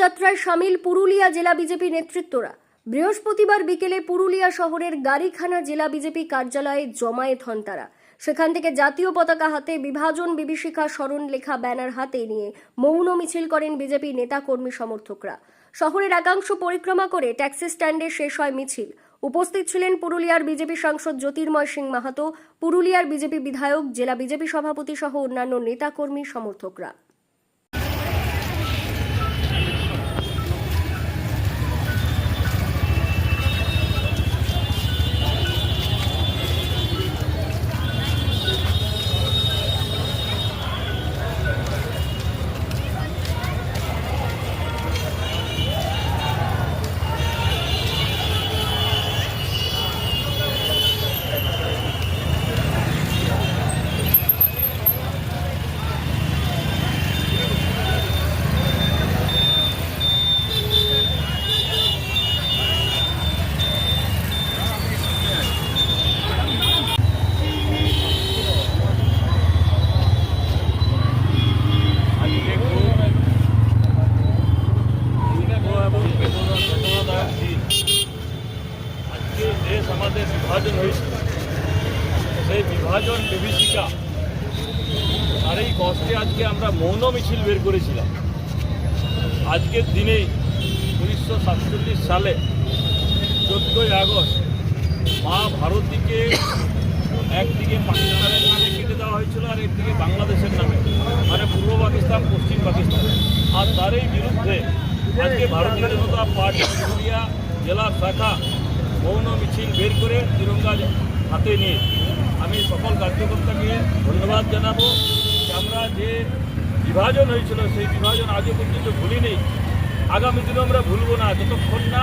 যাত্রায় সামিল পুরুলিয়া জেলা বিজেপি নেতৃত্বরা। বৃহস্পতিবার বিকেলে পুরুলিয়া শহরের গাড়িখানা জেলা বিজেপি কার্যালয়ে জমায়েত হন তারা। সেখান থেকে জাতীয় পতাকা হাতে বিভাজন বিভীষিকা স্মরণ লেখা ব্যানার হাতে নিয়ে মৌন মিছিল করেন বিজেপি নেতাকর্মী সমর্থকরা। শহরের একাংশ পরিক্রমা করে ট্যাক্সি স্ট্যান্ডে শেষ হয় মিছিল। উপস্থিত ছিলেন পুরুলিয়ার বিজেপি সাংসদ জ্যোতির্ময় সিং মাহাতো, পুরুলিয়ার বিজেপি বিধায়ক, জেলা বিজেপি সভাপতি সহ অন্যান্য নেতাকর্মী সমর্থকরা। আমাদের বিভাজন হয়েছিল সেই বিভাজন বিভীষিকা আর এই কষ্টে আজকে আমরা মৌন মিছিল বের করেছিলাম। আজকের দিনে উনিশশো সাতচল্লিশ সালে চোদ্দোই আগস্ট মা ভারতীকে একদিকে পাকিস্তানের নামে কেটে দেওয়া হয়েছিল আর একদিকে বাংলাদেশের নামে মানে পূর্ব পাকিস্তান, পশ্চিম পাকিস্তান। আর তারই বিরুদ্ধে আজকে ভারতীয় জনতা পার্টি পুরুলিয়া জেলার শাখা মৌন মিছিল বের করে তিরঙ্গা হাতে নিয়ে। আমি সকল কার্যকর্তাকে ধন্যবাদ জানাব আমরা যে বিভাজন হয়েছিল, সেই বিভাজন আজও পর্যন্ত ভুলি নেই আগামী দিনে আমরা ভুলবো না। যতক্ষণ না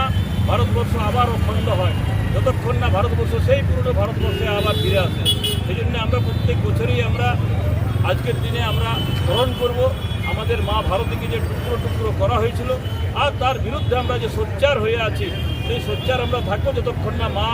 ভারতবর্ষ আবার অখণ্ড হয়, যতক্ষণ না ভারতবর্ষ সেই পুরনো ভারতবর্ষে আবার ফিরে আসে। সেই জন্য আমরা প্রত্যেক বছরই আমরা আজকের দিনে আমরা স্মরণ করব আমাদের মা ভারতীকে যে টুকরো টুকরো করা হয়েছিল, আর তার বিরুদ্ধে আমরা যে সোচ্চার হয়ে আছি সেই সোচ্চার আমরা থাকব যতক্ষণ না মা